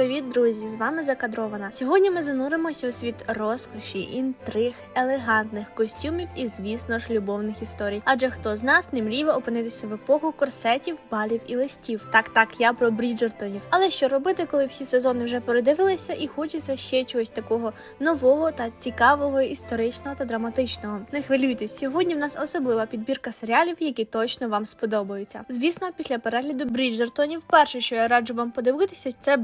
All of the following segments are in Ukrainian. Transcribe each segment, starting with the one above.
привіт, друзі! З вами закадрована. Сьогодні ми зануримося у світ розкоші, інтриг, елегантних костюмів і, звісно ж, любовних історій. Адже хто з нас не мріє опинитися в епоху корсетів, балів і листів. Так, так, я про Бріджертонів. Але що робити, коли всі сезони вже передивилися, і хочеться ще чогось такого нового та цікавого, історичного та драматичного. Не хвилюйтесь, сьогодні в нас особлива підбірка серіалів, які точно вам сподобаються. Звісно, після перегляду Бріджертонів, перше, що я раджу вам подивитися, це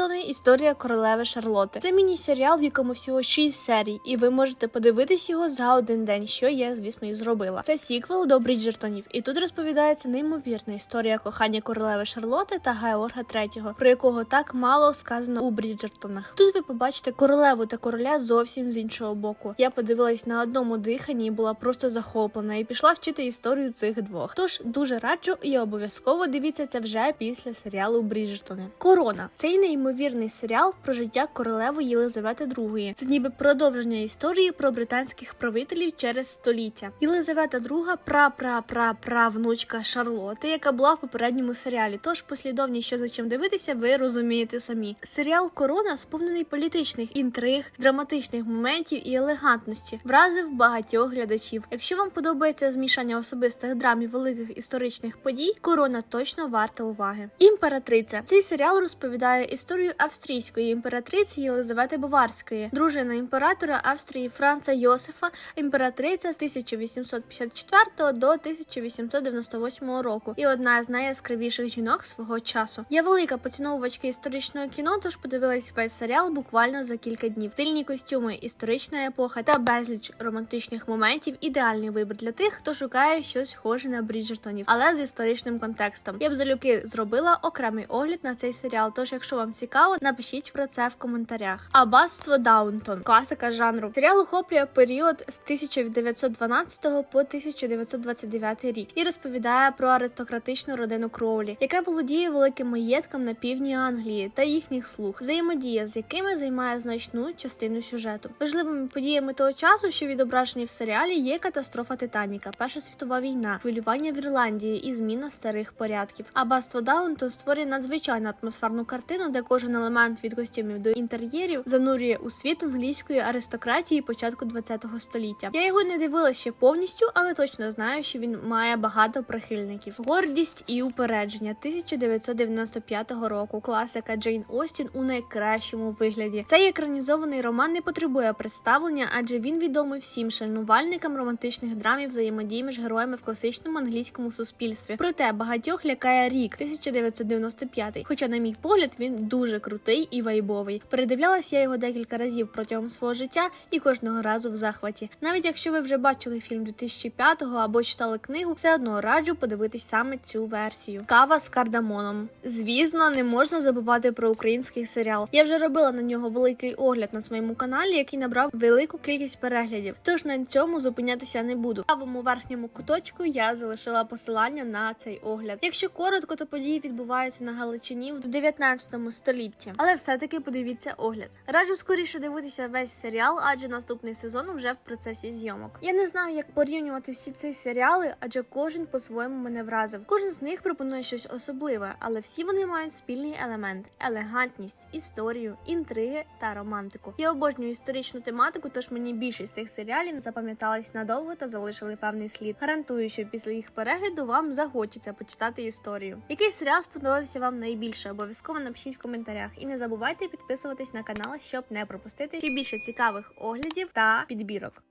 Бріджертони. Історія королеви Шарлоти. Це міні-серіал, в якому всього 6 серій, і ви можете подивитись його за один день, що я, звісно, і зробила. Це сіквел до Бріджертонів, і тут розповідається неймовірна історія кохання королеви Шарлоти та Георга III, про якого так мало сказано у Бріджертонах. Тут ви побачите королеву та короля зовсім з іншого боку. Я подивилась на одному диханні і була просто захоплена і пішла вчити історію цих двох. Тож дуже раджу і обов'язково дивіться це вже після серіалу Бріджертони. Корона цей неймовірний серіал про життя королеви Єлизавети II. Це ніби продовження історії про британських правителів через століття. Єлизавета II пра пра пра правнучка Шарлоти, яка була в попередньому серіалі. Тож послідовність, що за чим дивитися, ви розумієте самі. Серіал Корона сповнений політичних інтриг, драматичних моментів і елегантності, вразив багатьох глядачів. Якщо вам подобається змішання особистих драм і великих історичних подій, корона точно варта уваги. Імператриця цей серіал розповідає історію австрійської імператриці Єлизавети Баварської, дружина імператора Австрії Франца Йосифа, імператриця з 1854 до 1898 року, і одна з найяскравіших жінок свого часу. Я велика поціновувачка історичного кіно, тож подивилась весь серіал буквально за кілька днів. Стильні костюми, історична епоха та безліч романтичних моментів. Ідеальний вибір для тих, хто шукає щось схоже на Бріджертонів, але з історичним контекстом. Я б залюбки зробила окремий огляд на цей серіал. Тож, якщо вам цікаво, напишіть про це в коментарях. Аббатство Даунтон, класика жанру. Серіал охоплює період з 1912 по 1929 рік і розповідає про аристократичну родину Кроулі, яка володіє великим маєтком на півдні Англії та їхніх слуг, взаємодія з якими займає значну частину сюжету. Важливими подіями того часу, що відображені в серіалі, є катастрофа Титаніка, Перша світова війна, хвилювання в Ірландії і зміна старих порядків. Аббатство Даунтон створює надзвичайно атмосферну картину, де кожен елемент від костюмів до інтер'єрів занурює у світ англійської аристократії початку ХХ століття. Я його не дивила ще повністю, але точно знаю, що він має багато прихильників. Гордість і упередження 1995 року. Класика Джейн Остін у найкращому вигляді. Цей екранізований роман не потребує представлення, адже він відомий всім шанувальникам романтичних драмів взаємодії між героями в класичному англійському суспільстві. Проте багатьох лякає рік 1995, Хоча, на мій погляд, він дуже крутий і вайбовий. Передивлялася я його декілька разів протягом свого життя і кожного разу в захваті. Навіть якщо ви вже бачили фільм 2005-го або читали книгу, все одно раджу подивитись саме цю версію. Кава з кардамоном. Звісно, не можна забувати про український серіал. Я вже робила на нього великий огляд на своєму каналі, який набрав велику кількість переглядів. Тож на цьому зупинятися не буду. В правому верхньому куточку я залишила посилання на цей огляд. Якщо коротко, то події відбуваються на Галичині в 19 столітті. Але все-таки подивіться огляд. Раджу скоріше дивитися весь серіал, адже наступний сезон вже в процесі зйомок. Я не знаю, як порівнювати всі ці серіали, адже кожен по-своєму мене вразив. Кожен з них пропонує щось особливе, але всі вони мають спільний елемент: елегантність, історію, інтриги та романтику. Я обожнюю історичну тематику, тож мені більшість цих серіалів запам'ятались надовго та залишили певний слід. Гарантую, що після їх перегляду вам захочеться почитати історію. Який серіал сподобався вам найбільше? Обов'язково напишіть в коментарях. І не забувайте підписуватись на канал, щоб не пропустити ще більше цікавих оглядів та підбірок.